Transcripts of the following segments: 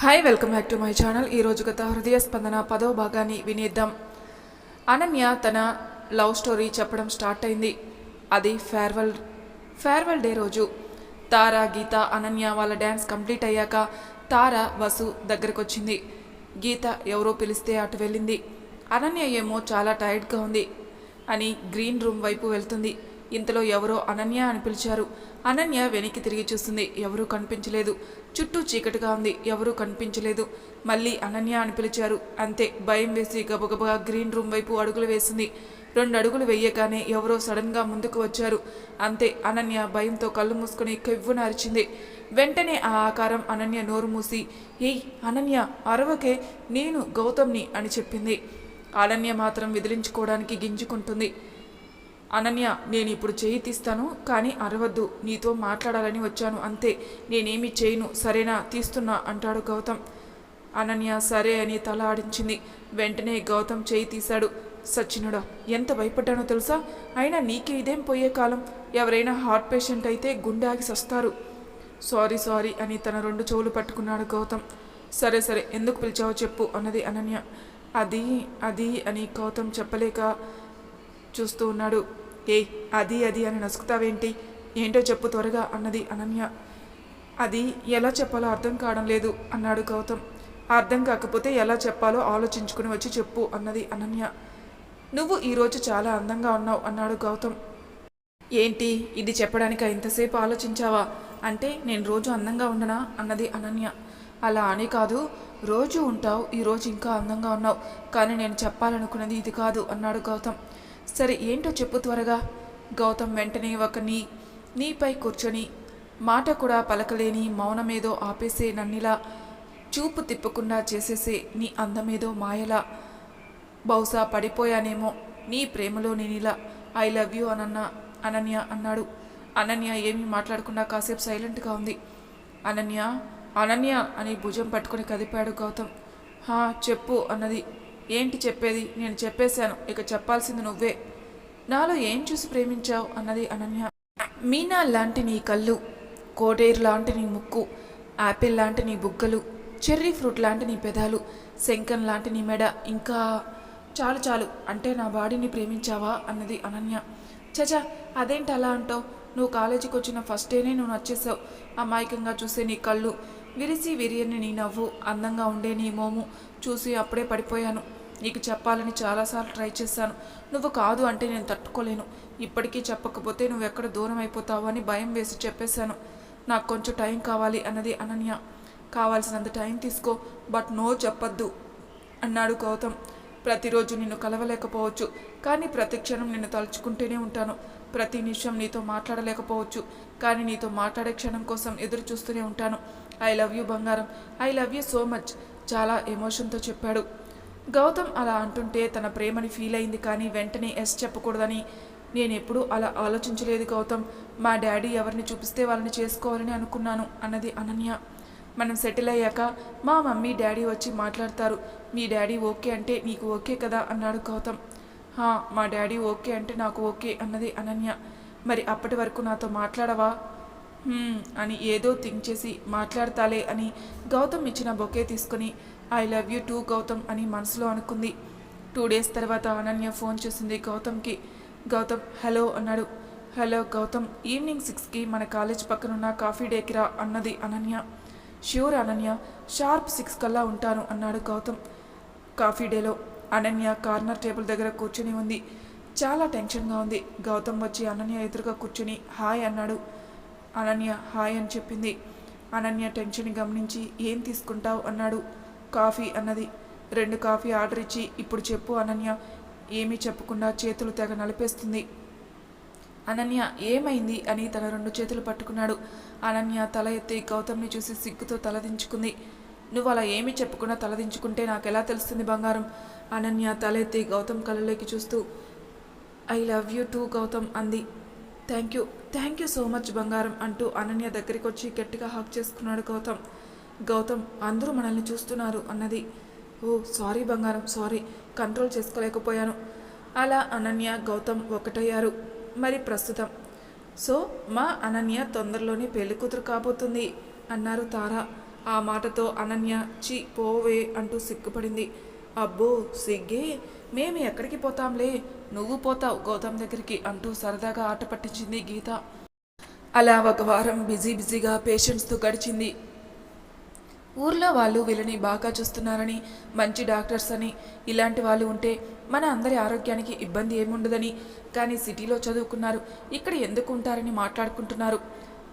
Hi welcome back to my channel ఈరోజు గత హృదయ స్పందన పదవ భాగాన్ని వినేద్దాం. అనన్య తన లవ్ స్టోరీ చెప్పడం స్టార్ట్ అయింది. అది ఫేర్వెల్ ఫేర్వెల్ డే రోజు. తార గీత అనన్య వాళ్ళ డ్యాన్స్ కంప్లీట్ అయ్యాక తార వసు దగ్గరకు వచ్చింది గీత ఎవరో పిలిస్తే అటు వెళ్ళింది. అనన్య ఏమో చాలా టైర్డ్గా ఉంది అని గ్రీన్ రూమ్ వైపు వెళ్తుంది. ఇంతలో ఎవరో అనన్య అని పిలిచారు. అనన్య వెనక్కి తిరిగి చూస్తుంది. ఎవరూ కనిపించలేదు. చుట్టూ చీకటిగా ఉంది. ఎవరూ కనిపించలేదు. మళ్ళీ అనన్య అని పిలిచారు. అంతే. భయం వేసి గబగబగా గ్రీన్ రూమ్ వైపు అడుగులు వేసింది. రెండు అడుగులు వెయ్యగానే ఎవరో సడన్గా ముందుకు వచ్చారు. అంతే. అనన్య భయంతో కళ్ళు మూసుకొని కెవ్వున అరిచింది. వెంటనే ఆ ఆకారం అనన్య నోరు మూసి ఏయ్ అనన్య అరవకే నేను గౌతమ్ని అని చెప్పింది. అనన్య మాత్రం విదిలించుకోవడానికి గింజుకుంటుంది. అనన్య నేను ఇప్పుడు చేయి తీస్తాను కానీ అరవద్దు. నీతో మాట్లాడాలని వచ్చాను అంతే. నేనేమి చేయను. సరేనా? తీస్తున్నా అంటాడు గౌతమ్. అనన్య సరే అని తల ఆడించింది. వెంటనే గౌతమ్ చేయి తీశాడు. సచ్చినుడా ఎంత భయపడ్డానో తెలుసా? అయినా నీకే ఇదేం పోయే కాలం? ఎవరైనా హార్ట్ పేషెంట్ అయితే గుండె ఆగి సస్తారు. సారీ సారీ అని తన రెండు చెవులు పట్టుకున్నాడు గౌతమ్. సరే సరే ఎందుకు పిలిచావో చెప్పు అన్నది అనన్య. అది అది అని గౌతమ్ చెప్పలేక చూస్తూ ఉన్నాడు. ఏ అది అది అని నసుకుతావేంటి? ఏంటో చెప్పు త్వరగా అన్నది అనన్య. అది ఎలా చెప్పాలో అర్థం కావడం లేదు అన్నాడు గౌతమ్. అర్థం కాకపోతే ఎలా చెప్పాలో ఆలోచించుకుని వచ్చి చెప్పు అన్నది అనన్య. నువ్వు ఈరోజు చాలా అందంగా ఉన్నావు అన్నాడు గౌతమ్. ఏంటి? ఇది చెప్పడానికి ఇంతసేపు ఆలోచించావా? అంటే నేను రోజు అందంగా ఉండనా? అన్నది అనన్య. అలా అని కాదు. రోజు ఉంటావు ఈరోజు ఇంకా అందంగా ఉన్నావు. కానీ నేను చెప్పాలనుకున్నది ఇది కాదు అన్నాడు గౌతమ్. సరే ఏంటో చెప్పు త్వరగా. గౌతమ్ వెంటనే ఒక నీ నీపై కూర్చొని మాట కూడా పలకలేని మౌనమేదో ఆపేసే నన్నిలా చూపు తిప్పకుండా చేసేసే నీ అందమేదో మాయలా. బహుశా పడిపోయానేమో నీ ప్రేమలో నేనిలా. ఐ లవ్ యూ అనన్న అనన్య అన్నాడు. అనన్య ఏమీ మాట్లాడకుండా కాసేపు సైలెంట్గా ఉంది. అనన్య అనన్య అని భుజం పట్టుకొని కదిపాడు గౌతమ్. హా చెప్పు అన్నది. ఏంటి చెప్పేది? నేను చెప్పేశాను. ఇక చెప్పాల్సింది నువ్వే. నాలో ఏం చూసి ప్రేమించావు? అన్నది అనన్య. మీనా లాంటి నీ కళ్ళు కోటేరు లాంటి నీ ముక్కు యాపిల్ లాంటి నీ బుగ్గలు చెర్రీ ఫ్రూట్ లాంటి నీ పెదాలు శంకన్ లాంటి నీ మెడ ఇంకా చాలు చాలు. అంటే నా బాడీని ప్రేమించావా? అన్నది అనన్య. చచా అదేంటి అలా అంటావు? నువ్వు కాలేజీకి వచ్చిన ఫస్ట్ డేనే నువ్వు నచ్చేసావు అమాయకంగా చూసే నీ కళ్ళు విరిసి విరియని నీ నవ్వు అందంగా ఉండే నీ మోము చూసి అప్పుడే పడిపోయాను. నీకు చెప్పాలని చాలాసార్లు ట్రై చేశాను. నువ్వు కాదు అంటే నేను తట్టుకోలేను. ఇప్పటికీ చెప్పకపోతే నువ్వు ఎక్కడ దూరం అయిపోతావు అని భయం వేసి చెప్పేశాను. నాకు కొంచెం టైం కావాలి అన్నది అనన్య. కావాల్సినంత టైం తీసుకో బట్ నో చెప్పొద్దు అన్నాడు గౌతమ్. ప్రతిరోజు నిన్ను కలవలేకపోవచ్చు కానీ ప్రతి క్షణం నిన్ను తలుచుకుంటూనే ఉంటాను. ప్రతి నిమిషం నీతో మాట్లాడలేకపోవచ్చు కానీ నీతో మాట్లాడే క్షణం కోసం ఎదురు చూస్తూనే ఉంటాను. ఐ లవ్ యూ బంగారం. I love you so much చాలా ఎమోషన్తో చెప్పాడు. గౌతమ్ అలా అంటుంటే తన ప్రేమని ఫీల్ అయింది కానీ వెంటనే ఎస్ చెప్పకూడదని. నేను ఎప్పుడూ అలా ఆలోచించలేదు గౌతమ్. మా డాడీ ఎవరిని చూపిస్తే వాళ్ళని చేసుకోవాలని అనుకున్నాను అన్నది అనన్య. మనం సెటిల్ అయ్యాక మా మమ్మీ డాడీ వచ్చి మాట్లాడతారు. మీ డాడీ ఓకే అంటే నీకు ఓకే కదా అన్నాడు గౌతమ్. "హా, మా డాడీ ఓకే అంటే నాకు ఓకే అన్నది అనన్య. మరి అప్పటి వరకు నాతో మాట్లాడవా? అని ఏదో థింక్ చేసి మాట్లాడతాలే అని గౌతమ్ ఇచ్చిన బొకే తీసుకుని I love you too Gautam అని మనసులో అనుకుంది. టూ డేస్ తర్వాత అనన్య ఫోన్ చేసింది గౌతమ్కి. గౌతమ్ హలో అన్నాడు. హలో గౌతమ్ ఈవినింగ్ సిక్స్కి మన కాలేజ్ పక్కనున్న కాఫీ డేకి రా అన్నది Ananya. Sure Ananya sharp six కల్లా ఉంటాను అన్నాడు గౌతమ్. కాఫీ డేలో అనన్య కార్నర్ టేబుల్ దగ్గర కూర్చుని ఉంది. చాలా టెన్షన్గా ఉంది. గౌతమ్ వచ్చి అనన్య ఎదురుగా కూర్చుని హాయ్ అన్నాడు. అనన్య హాయ్ అని చెప్పింది. అనన్య టెన్షన్ గమనించి ఏం తీసుకుంటావు? అన్నాడు. కాఫీ అన్నది. రెండు కాఫీ ఆర్డర్ ఇచ్చి ఇప్పుడు చెప్పు అనన్య. ఏమీ చెప్పకుండా చేతులు తెగ నలిపేస్తుంది. అనన్య ఏమైంది? అని తన రెండు చేతులు పట్టుకున్నాడు. అనన్య తల ఎత్తి గౌతమ్ని చూసి సిగ్గుతో తలదించుకుంది నువ్వు అలా ఏమీ చెప్పకుండా తలదించుకుంటే నాకెలా తెలుస్తుంది బంగారం? అనన్య తల ఎత్తి గౌతమ్ కళ్ళలోకి చూస్తూ I love you too Gautam అంది. Thank you thank you so much బంగారం అంటూ అనన్య దగ్గరికి వచ్చి గట్టిగా హాక్ చేసుకున్నాడు గౌతమ్. గౌతమ్ అందరూ మనల్ని చూస్తున్నారు అన్నది. ఓ సారీ బంగారం సారీ. కంట్రోల్ చేసుకోలేకపోయాను. అలా అనన్య గౌతమ్ ఒకటయ్యారు. మరి ప్రస్తుతం. సో మా అనన్య తొందరలోనే పెళ్ళి కూతురు కాబోతుంది అన్నారు తారా. ఆ మాటతో అనన్య చి పోవే అంటూ సిగ్గుపడింది. అబ్బో సిగ్గే. మేము ఎక్కడికి పోతాంలే? నువ్వు పోతావు గౌతమ్ దగ్గరికి అంటూ సరదాగా ఆట పట్టించింది గీత. అలా ఒక వారం బిజీ బిజీగా పేషెంట్స్తో గడిచింది. ఊర్లో వాళ్ళు వీళ్ళని బాగా చూస్తున్నారని మంచి డాక్టర్స్ అని ఇలాంటి వాళ్ళు ఉంటే మన అందరి ఆరోగ్యానికి ఇబ్బంది ఏముండదని కానీ సిటీలో చదువుకున్నారు ఇక్కడ ఎందుకు ఉంటారని మాట్లాడుకుంటున్నారు.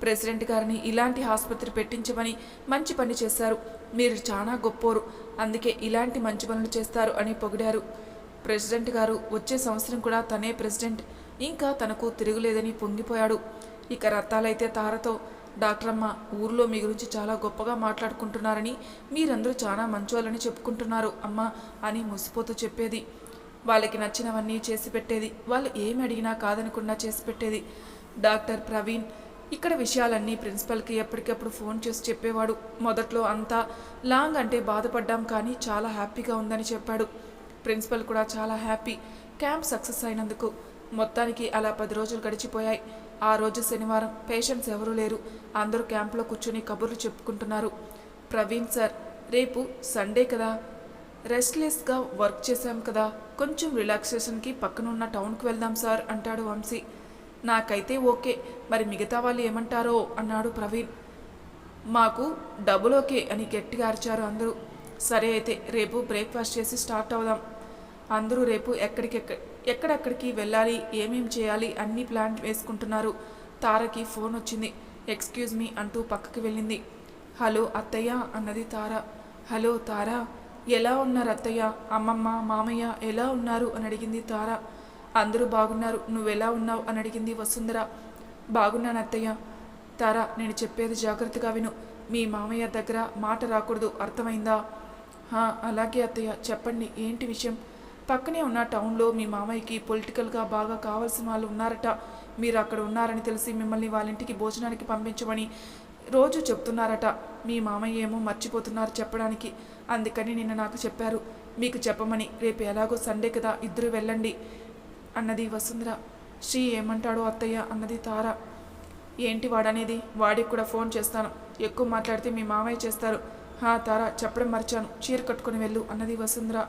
ప్రెసిడెంట్ గారిని ఇలాంటి ఆసుపత్రి పెట్టించమని మంచి పని చేశారు. మీరు చాలా గొప్పోరు అందుకే ఇలాంటి మంచి పనులు చేస్తారు అని పొగిడారు. ప్రెసిడెంట్ గారు వచ్చే సంవత్సరం కూడా తనే ప్రెసిడెంట్ ఇంకా తనకు తిరుగులేదని పొంగిపోయాడు. ఇక రత్తాలైతే తారతో డాక్టర్ అమ్మ ఊర్లో మీ గురించి చాలా గొప్పగా మాట్లాడుకుంటున్నారని మీరందరూ చాలా మంచోళ్ళని చెప్పుకుంటున్నారు అమ్మ అని ముసిపోతూ చెప్పేది. వాళ్ళకి నచ్చినవన్నీ చేసి పెట్టేది. వాళ్ళు ఏమి అడిగినా కాదనకుండా చేసి పెట్టేది. డాక్టర్ ప్రవీణ్ ఇక్కడ విషయాలన్నీ ప్రిన్సిపల్కి ఎప్పటికప్పుడు ఫోన్ చేసి చెప్పేవాడు. మొదట్లో అంతా లాంగ్ అంటే బాధపడ్డాం కానీ చాలా హ్యాపీగా ఉందని చెప్పాడు. ప్రిన్సిపల్ కూడా చాలా హ్యాపీ. క్యాంప్ సక్సెస్ అయినందుకు మొత్తానికి అలా పది రోజులు గడిచిపోయాయి. ఆ రోజు శనివారం పేషెంట్స్ ఎవరూ లేరు. అందరూ క్యాంప్లో కూర్చొని కబుర్లు చెప్పుకుంటున్నారు. ప్రవీణ్ సార్ రేపు సండే కదా. రెస్ట్లెస్గా వర్క్ చేశాం కదా. కొంచెం రిలాక్సేషన్కి పక్కనున్న టౌన్కి వెళ్దాం సార్ అంటాడు వంశీ. నాకైతే ఓకే. మరి మిగతా వాళ్ళు ఏమంటారో? అన్నాడు ప్రవీణ్. మాకు డబుల్ ఓకే అని గట్టిగా అరిచారు అందరూ. సరే అయితే రేపు బ్రేక్ఫాస్ట్ చేసి స్టార్ట్ అవుదాం. అందరూ రేపు ఎక్కడికెక్క ఎక్కడెక్కడికి వెళ్ళాలి ఏమేం చేయాలి అన్ని ప్లాన్ వేసుకుంటున్నారు. తారకి ఫోన్ వచ్చింది. ఎక్స్క్యూజ్ మీ అంటూ పక్కకి వెళ్ళింది. హలో అత్తయ్య అన్నది తార. హలో తార ఎలా ఉన్నారు అత్తయ్య? అమ్మమ్మ మామయ్య ఎలా ఉన్నారు? అని అడిగింది తార. అందరూ బాగున్నారు. నువ్వెలా ఉన్నావు? అని అడిగింది వసుంధర. బాగున్నాను అత్తయ్య. తారా నేను చెప్పేది జాగ్రత్తగా విను. మీ మామయ్య దగ్గర మాట రాకూడదు. అర్థమైందా? "హా, అలాగే అత్తయ్య. చెప్పండి. ఏంటి విషయం? పక్కనే ఉన్న టౌన్లో మీ మామయ్యకి పొలిటికల్గా బాగా కావాల్సిన వాళ్ళు ఉన్నారట. మీరు అక్కడ ఉన్నారని తెలిసి మిమ్మల్ని వాళ్ళ ఇంటికి భోజనానికి పంపించమని రోజు చెప్తున్నారట. మీ మామయ్య ఏమో మర్చిపోతున్నారు చెప్పడానికి. అందుకని నిన్న నాకు చెప్పారు. మీకు చెప్పమని. రేపు ఎలాగో సండే కదా ఇద్దరు వెళ్ళండి అన్నది వసుంధర. శ్రీ ఏమంటాడో అత్తయ్య అన్నది తార. ఏంటి వాడనేది? వాడికి కూడా ఫోన్ చేస్తాను. ఎక్కువ మాట్లాడితే మీ మామయ్య చేస్తారు. హా తారా చెప్పడం మర్చాను. చీర కట్టుకుని వెళ్ళు అన్నది వసుంధర.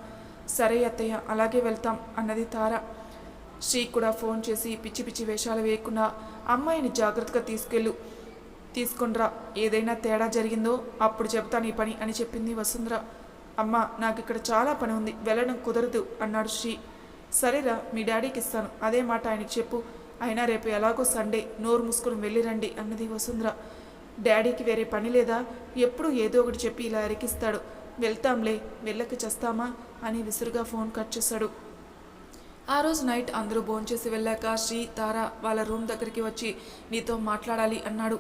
సరే అత్తయ్య అలాగే వెళ్తాం అన్నది తార. శ్రీ కూడా ఫోన్ చేసి పిచ్చి పిచ్చి వేషాలు వేయకుండా అమ్మాయిని జాగ్రత్తగా తీసుకెళ్ళు తీసుకుండ్రా ఏదైనా తేడా జరిగిందో అప్పుడు చెప్తాను ఈ పని అని చెప్పింది వసుంధర. అమ్మ నాకు ఇక్కడ చాలా పని ఉంది వెళ్ళడం కుదరదు అన్నాడు శ్రీ. సరేరా మీ డాడీకి ఇస్తాను అదే మాట ఆయనకి చెప్పు. అయినా రేపు ఎలాగో సండే నోరు మూసుకుని వెళ్ళిరండి అన్నది వసుంధర. డాడీకి వేరే పని లేదా? ఎప్పుడు ఏదో ఒకటి చెప్పి ఇలా ఎరికిస్తాడు వెళ్తాంలే వెళ్ళక చేస్తామా? అని విసురుగా ఫోన్ కట్ చేశాడు. ఆ రోజు నైట్ అందరూ భోంచేసి వెళ్ళాక శ్రీ తార వాళ్ళ రూమ్ దగ్గరికి వచ్చి నీతో మాట్లాడాలి అన్నాడు.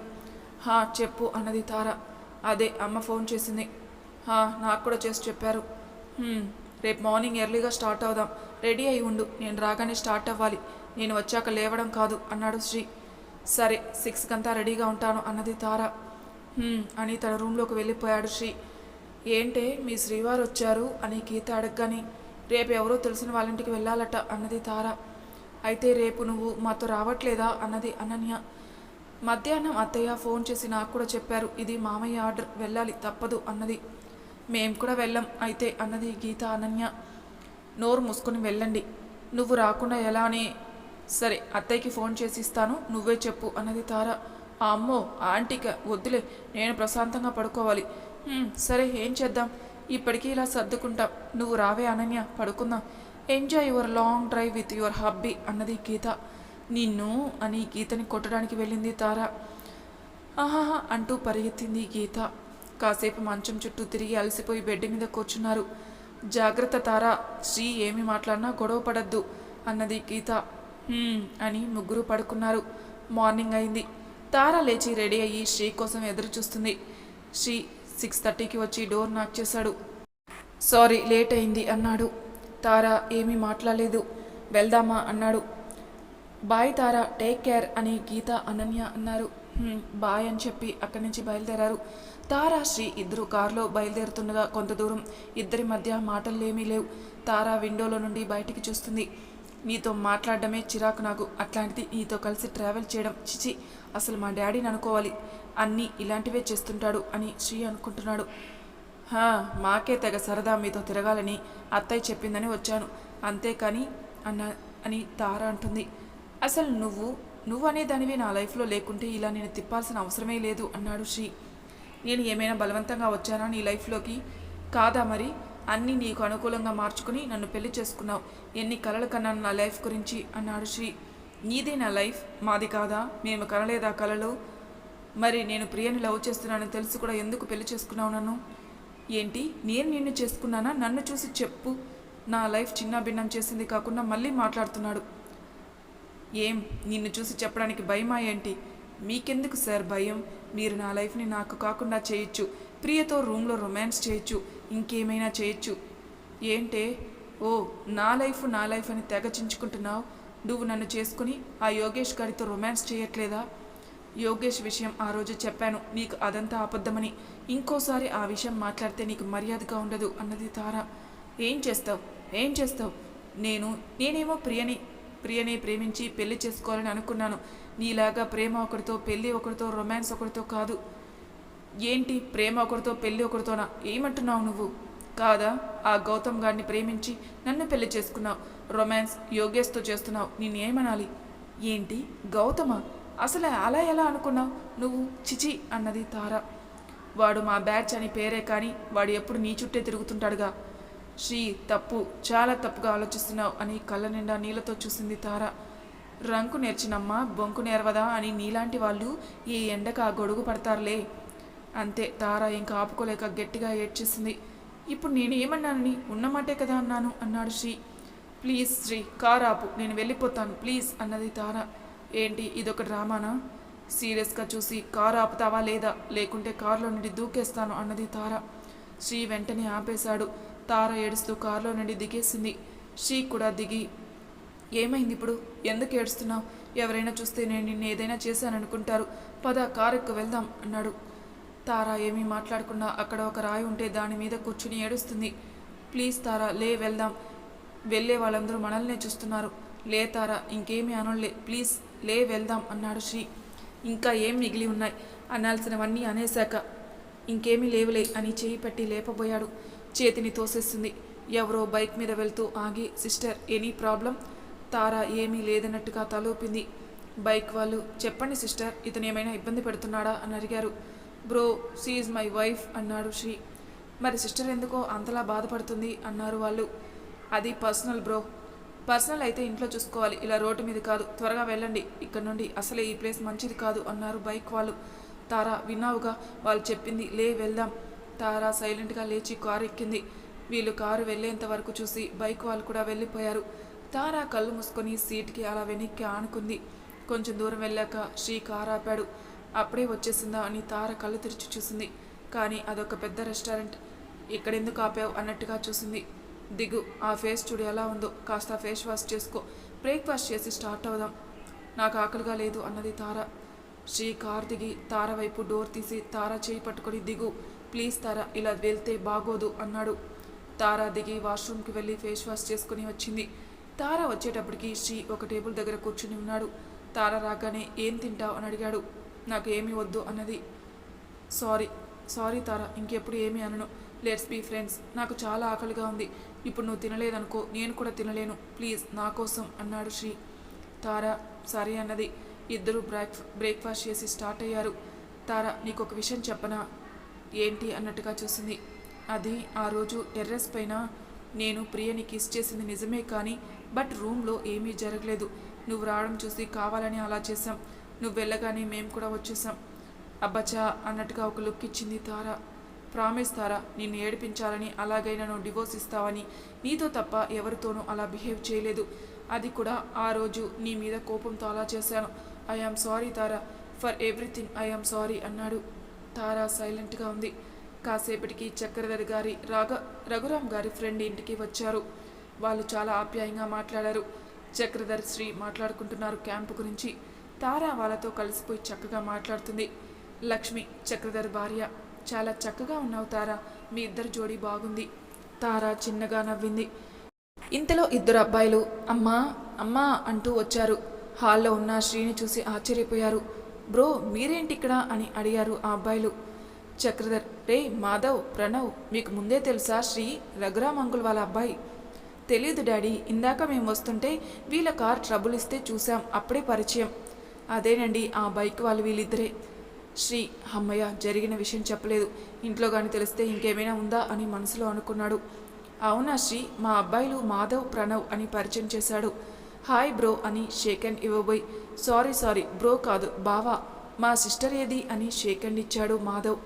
హా చెప్పు అన్నది తార. అదే అమ్మ ఫోన్ చేసింది. హా నాకు కూడా చేసి చెప్పారు. రేపు మార్నింగ్ ఎర్లీగా స్టార్ట్ అవుదాం. రెడీ అయి ఉండు. నేను రాగానే స్టార్ట్ అవ్వాలి. నేను వచ్చాక లేవడం కాదు అన్నాడు శ్రీ. సరే సిక్స్కి అంతా రెడీగా ఉంటాను అన్నది తార. అని తన రూమ్లోకి వెళ్ళిపోయాడు శ్రీ. ఏంటే మీ శ్రీవారు వచ్చారు అని గీత అడగగానే రేపు ఎవరో తెలిసిన వాళ్ళ ఇంటికి వెళ్ళాలట అన్నది తార. అయితే రేపు నువ్వు మాతో రావట్లేదా? అన్నది అనన్య. మధ్యాహ్నం అత్తయ్య ఫోన్ చేసి నాకు కూడా చెప్పారు ఇది మామయ్య ఆర్డర్ వెళ్ళాలి తప్పదు అన్నది. మేం కూడా వెళ్ళం అయితే అన్నది గీత అనన్య. నోరు మూసుకొని వెళ్ళండి. నువ్వు రాకుండా ఎలా అని సరే అత్తయ్యకి ఫోన్ చేసి ఇస్తాను నువ్వే చెప్పు అన్నది తార. ఆ అమ్మో ఆంటీక వద్దులే నేను ప్రశాంతంగా పడుకోవాలి. సరే ఏం చేద్దాం? ఇప్పటికీ ఇలా సర్దుకుంటాం. నువ్వు రావే అనన్య పడుకుందాం. Enjoy your long drive with your hubby అన్నది గీత. నిన్ను అని గీతని కొట్టడానికి వెళ్ళింది తార. ఆహాహా అంటూ పరిగెత్తింది గీత. కాసేపు మంచం చుట్టూ తిరిగి అలసిపోయి బెడ్ మీద కూర్చున్నారు. జాగ్రత్త తార శ్రీ ఏమి మాట్లాడినా గొడవ పడద్దు అన్నది గీత. అని ముగ్గురు పడుకున్నారు. మార్నింగ్ అయింది. తార లేచి రెడీ అయ్యి శ్రీ కోసం ఎదురు చూస్తుంది శ్రీ సిక్స్ థర్టీకి వచ్చి డోర్ నాక్ చేశాడు. సారీ లేట్ అయింది అన్నాడు. తార ఏమీ మాట్లాడలేదు. వెళ్దామా అన్నాడు. బాయ్ తారా టేక్ కేర్ అని గీత అనన్య అన్నారు. బాయ్ అని చెప్పి అక్కడి నుంచి బయలుదేరారు. తారా శ్రీ ఇద్దరు కారులో బయలుదేరుతుండగా కొంత దూరం ఇద్దరి మధ్య మాటలేమీ లేవు. తారా విండోలో నుండి బయటికి చూస్తుంది. నీతో మాట్లాడడమే చిరాకు నాకు. అట్లాంటిది నీతో కలిసి ట్రావెల్ చేయడం. చిచి అసలు మా డాడీని అనుకోవాలి. అన్నీ ఇలాంటివే చేస్తుంటాడు అని శ్రీ అనుకుంటున్నాడు. హా మాకే తెగ సరదా మీతో తిరగాలని అత్తయ్య చెప్పిందని వచ్చాను. అంతేకాని అన్న అని తార అంటుంది. అసలు నువ్వు నువ్వు అనే దానివి నా లైఫ్లో లేకుంటే ఇలా నేను తిప్పాల్సిన అవసరమే లేదు అన్నాడు శ్రీ. నేను ఏమైనా బలవంతంగా వచ్చానా నీ లైఫ్లోకి? కాదా మరి? అన్నీ నీకు అనుకూలంగా మార్చుకుని నన్ను పెళ్ళి చేసుకున్నావు. ఎన్ని కలలు కన్నాను నా లైఫ్ గురించి అన్నాడు శ్రీ. నీదే నా లైఫ్? మాది కాదా? మేము కనలేదా కలలు? మరి నేను ప్రియని లవ్ చేస్తున్నానని తెలుసు కూడా ఎందుకు పెళ్ళి చేసుకున్నావు నన్ను? ఏంటి? నేను నిన్ను చేసుకున్నానా? నన్ను చూసి చెప్పు. నా లైఫ్ చిన్న భిన్నం చేసింది కాకుండా మళ్ళీ మాట్లాడుతున్నాడు. ఏం? నిన్ను చూసి చెప్పడానికి భయమా ఏంటి? మీకెందుకు సార్ భయం? మీరు నా లైఫ్ని నాకు కాకుండా చేయొచ్చు. ప్రియతో రూమ్లో రొమాన్స్ చేయొచ్చు. ఇంకేమైనా చేయొచ్చు. ఏంటే? ఓ నా లైఫ్ నా లైఫ్ అని తెగచించుకుంటున్నావు నువ్వు నన్ను చేసుకుని ఆ యోగేష్ గారితో రొమాన్స్ చేయట్లేదా? యోగేష్ విషయం ఆ రోజు చెప్పాను. నీకు అదంతా అబద్ధమని. ఇంకోసారి ఆ విషయం మాట్లాడితే నీకు మర్యాదగా ఉండదు అన్నది తార. ఏం చేస్తావు? ఏం చేస్తావు? నేను నేనేమో ప్రియని ప్రియని ప్రేమించి పెళ్ళి చేసుకోవాలని అనుకున్నాను. నీలాగా ప్రేమ ఒకరితో పెళ్ళి ఒకరితో రొమాన్స్ ఒకరితో కాదు. ఏంటి ప్రేమ ఒకరితో పెళ్ళి ఒకరితోనా? ఏమంటున్నావు నువ్వు? కాదా? ఆ గౌతమ్ గారిని ప్రేమించి నన్ను పెళ్ళి చేసుకున్నావు. రొమాన్స్ యోగేష్తో చేస్తున్నావు. నేనేమనాలి ఏంటి? గౌతమా? అసలు అలా ఎలా అనుకున్నావు? నువ్వు చిచి అన్నది తార. వాడు మా బ్యాచ్ అని పేరే కానీ వాడు ఎప్పుడు నీ చుట్టే తిరుగుతుంటాడుగా. శ్రీ తప్పు చాలా తప్పుగా ఆలోచిస్తున్నావు అని కళ్ళ నిండా నీళ్ళతో చూసింది తార. రంకు నేర్చినమ్మా బొంకు నేర్వదా అని నీలాంటి వాళ్ళు ఈ ఎండకు ఆ గొడుగు పడతారులే. అంతే తార ఇంకా ఆపుకోలేక గట్టిగా ఏడ్చేసింది. ఇప్పుడు నేను ఏమన్నానని ఉన్నమాటే కదా అన్నాను అన్నాడు శ్రీ. ప్లీజ్ శ్రీ కారు ఆపు నేను వెళ్ళిపోతాను ప్లీజ్ అన్నది తార. ఏంటి ఇదొక డ్రామానా? సీరియస్గా చూసి కారు ఆపుతావా లేదా? లేకుంటే కారులో నుండి దూకేస్తాను అన్నది తార. శ్రీ వెంటనే ఆపేశాడు. తార ఏడుస్తూ కారులో నుండి దిగేసింది. శ్రీ కూడా దిగి ఏమైంది ఇప్పుడు? ఎందుకు ఏడుస్తున్నావు? ఎవరైనా చూస్తే నేను నిన్ను ఏదైనా చేశాననుకుంటారు. పద కారెక్కు వెళ్దాం అన్నాడు. తారా ఏమీ మాట్లాడకుండా అక్కడ ఒక రాయి ఉంటే దాని మీద కూర్చుని ఏడుస్తుంది. ప్లీజ్ తారా లే వెళ్దాం. వెళ్ళే వాళ్ళందరూ మనల్నే చూస్తున్నారు. లే తారా ఇంకేమీ అనలే ప్లీజ్. లే వెళ్దాం అన్నాడు శ్రీ. ఇంకా ఏం మిగిలి ఉన్నాయి? అనాల్సినవన్నీ అనేశాక ఇంకేమీ లేవులే అని చేయి పెట్టి లేపబోయాడు. చేతిని తోసేస్తుంది ఎవరో బైక్ మీద వెళ్తూ ఆగి సిస్టర్ ఎనీ ప్రాబ్లం? తారా ఏమీ లేదన్నట్టుగా తలూపింది. బైక్ వాళ్ళు చెప్పండి సిస్టర్ ఇతను ఏమైనా ఇబ్బంది పెడుతున్నాడా? అని అడిగారు. బ్రో సీఈ్ మై వైఫ్ అన్నాడు శ్రీ. మరి సిస్టర్ ఎందుకో అంతలా బాధపడుతుంది? అన్నారు వాళ్ళు. అది పర్సనల్ బ్రో. పర్సనల్ అయితే ఇంట్లో చూసుకోవాలి. ఇలా రోడ్డు మీద కాదు. త్వరగా వెళ్ళండి. ఇక్కడ నుండి అసలే ఈ ప్లేస్ మంచిది కాదు అన్నారు బైక్ వాళ్ళు. తారా విన్నావుగా? వాళ్ళు చెప్పింది లే వెళ్దాం. తారా సైలెంట్గా లేచి కారు ఎక్కింది. వీళ్ళు కారు వెళ్ళేంత వరకు చూసి బైక్ వాళ్ళు కూడా వెళ్ళిపోయారు. తారా కళ్ళు మూసుకొని సీట్కి అలా వెనక్కి ఆనుకుంది. కొంచెం దూరం వెళ్ళాక శ్రీ కారు ఆపాడు. అప్పుడే వచ్చేసిందా? అని తార కళ్ళు తెరిచి చూసింది. కానీ అదొక పెద్ద రెస్టారెంట్. ఇక్కడెందుకు ఆపావు? అన్నట్టుగా చూసింది. దిగు. ఆ ఫేస్ చూడు ఎలా ఉందో. కాస్త ఫేస్ వాష్ చేసుకో. బ్రేక్ఫాస్ట్ చేసి స్టార్ట్ అవుదాం. నాకు ఆకలిగా లేదు అన్నది తార. శ్రీ కార్ దిగి తార వైపు డోర్ తీసి తార చేయి పట్టుకొని దిగు. ప్లీజ్ తార ఇలా వెళ్తే బాగోదు అన్నాడు. తార దిగి వాష్రూమ్కి వెళ్ళి ఫేస్ వాష్ చేసుకుని వచ్చింది. తార వచ్చేటప్పటికి శ్రీ ఒక టేబుల్ దగ్గర కూర్చుని ఉన్నాడు. తార రాగానే ఏం తింటావు? అని అడిగాడు. నాకు ఏమి వద్దు అన్నది. సారీ సారీ తార ఇంకెప్పుడు ఏమీ అనను. Let's be friends. నాకు చాలా ఆకలిగా ఉంది. ఇప్పుడు నువ్వు తినలేదనుకో నేను కూడా తినలేను. ప్లీజ్ నా కోసం అన్నాడు శ్రీ. తార సరే అన్నది. ఇద్దరు బ్రేక్ బ్రేక్ఫాస్ట్ చేసి స్టార్ట్ అయ్యారు. తార నీకు ఒక విషయం చెప్పనా? ఏంటి? అన్నట్టుగా చూసింది. అది ఆ రోజు టెర్రస్ పైన నేను ప్రియని కిస్ చేసింది నిజమే కానీ బట్ రూమ్లో ఏమీ జరగలేదు. నువ్వు రావడం చూసి కావాలని అలా చేసాం నువ్వు వెళ్ళగానే మేము కూడా వచ్చేసాం అబ్బచా అన్నట్టుగా ఒక లుక్ ఇచ్చింది తార. ప్రామిస్ తారా నిన్ను ఏడిపించాలని అలాగైనా నువ్వు డివోర్స్ ఇస్తావని. నీతో తప్ప ఎవరితోనూ అలా బిహేవ్ చేయలేదు. అది కూడా ఆ రోజు నీ మీద కోపంతో అలా చేశాను. I am sorry Tara for everything I am sorry అన్నాడు. తారా సైలెంట్గా ఉంది. కాసేపటికి చక్రధర్ గారి రాగ రఘురామ్ గారి ఫ్రెండ్ ఇంటికి వచ్చారు. వాళ్ళు చాలా ఆప్యాయంగా మాట్లాడారు. చక్రధర్ శ్రీ మాట్లాడుకుంటున్నారు క్యాంపు గురించి. తారా వాళ్ళతో కలిసిపోయి చక్కగా మాట్లాడుతుంది. లక్ష్మి చక్రధర్ భార్య చాలా చక్కగా ఉన్నావు తారా. మీ ఇద్దరు జోడీ బాగుంది. తారా చిన్నగా నవ్వింది. ఇంతలో ఇద్దరు అబ్బాయిలు అమ్మా అమ్మా అంటూ వచ్చారు. హాల్లో ఉన్న శ్రీని చూసి ఆశ్చర్యపోయారు. బ్రో మీరేంటి ఇక్కడ అని అడిగారు ఆ అబ్బాయిలు. చక్రధర్ రే మాధవ్ ప్రణవ్ మీకు ముందే తెలుసా శ్రీ రఘురామ్ అంకుల్ వాళ్ళ అబ్బాయి? తెలియదు డాడీ ఇందాక మేము వస్తుంటే వీళ్ళ కార్ ట్రబుల్ ఇస్తే చూసాం అప్పుడే పరిచయం. అదేనండి ఆ బైక్ వాళ్ళు వీళ్ళిద్దరే. శ్రీ అమ్మయ్య జరిగిన విషయం చెప్పలేదు. ఇంట్లో కానీ తెలిస్తే ఇంకేమైనా ఉందా అని మనసులో అనుకున్నాడు. అవునా శ్రీ? మా అబ్బాయిలు మాధవ్ ప్రణవ్ అని పరిచయం చేశాడు. హాయ్ బ్రో అని షేకండ్ ఇవ్వబోయి సారీ సారీ బ్రో కాదు బావా మా సిస్టర్ ఏది అని షేకండ్ ఇచ్చాడు మాధవ్.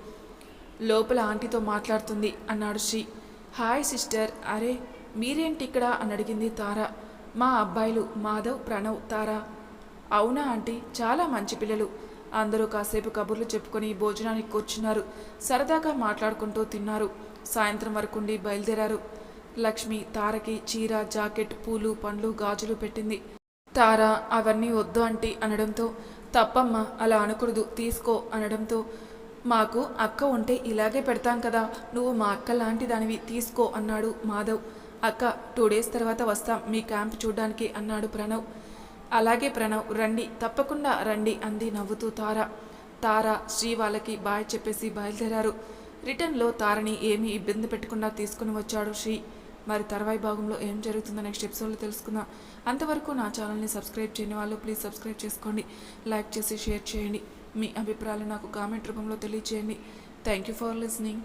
లోపల ఆంటీతో మాట్లాడుతుంది అన్నాడు శ్రీ. హాయ్ సిస్టర్ అరే మీరేంటి ఇక్కడ అని అడిగింది తార. మా అబ్బాయిలు మాధవ్ ప్రణవ్ తార. అవునా ఆంటీ చాలా మంచి పిల్లలు. అందరూ కాసేపు కబుర్లు చెప్పుకొని భోజనానికి కూర్చున్నారు. సరదాగా మాట్లాడుకుంటూ తిన్నారు. సాయంత్రం వరకుండి బయలుదేరారు. లక్ష్మి తారకి చీర జాకెట్ పూలు పండ్లు గాజులు పెట్టింది. తార అవన్నీ వద్దు అంటే అనడంతో తప్పమ్మ అలా అనకూడదు తీసుకో అనడంతో మాకు అక్క ఉంటే ఇలాగే పెడతాం కదా నువ్వు మా అక్క లాంటి దానివి తీసుకో అన్నాడు మాధవ్. అక్క టూ డేస్ తర్వాత వస్తాం మీ క్యాంప్ చూడ్డానికి అన్నాడు ప్రణవ్. అలాగే ప్రణవ్ రండి తప్పకుండా రండి అంది నవ్వుతూ తార. తార శ్రీ వాళ్ళకి బాయ్ చెప్పేసి బయలుదేరారు. రిటర్న్లో తారని ఏమీ ఇబ్బంది పెట్టకుండా తీసుకుని వచ్చాడు శ్రీ. మరి తర్వాయి భాగంలో ఏం జరుగుతుందో నెక్స్ట్ ఎపిసోడ్లో తెలుసుకుందాం. అంతవరకు నా ఛానల్ని సబ్స్క్రైబ్ చేయని వాళ్ళు ప్లీజ్ సబ్స్క్రైబ్ చేసుకోండి. లైక్ చేసి షేర్ చేయండి. మీ అభిప్రాయాలు నాకు కామెంట్ రూపంలో తెలియజేయండి థ్యాంక్ యూ ఫర్ లిసనింగ్.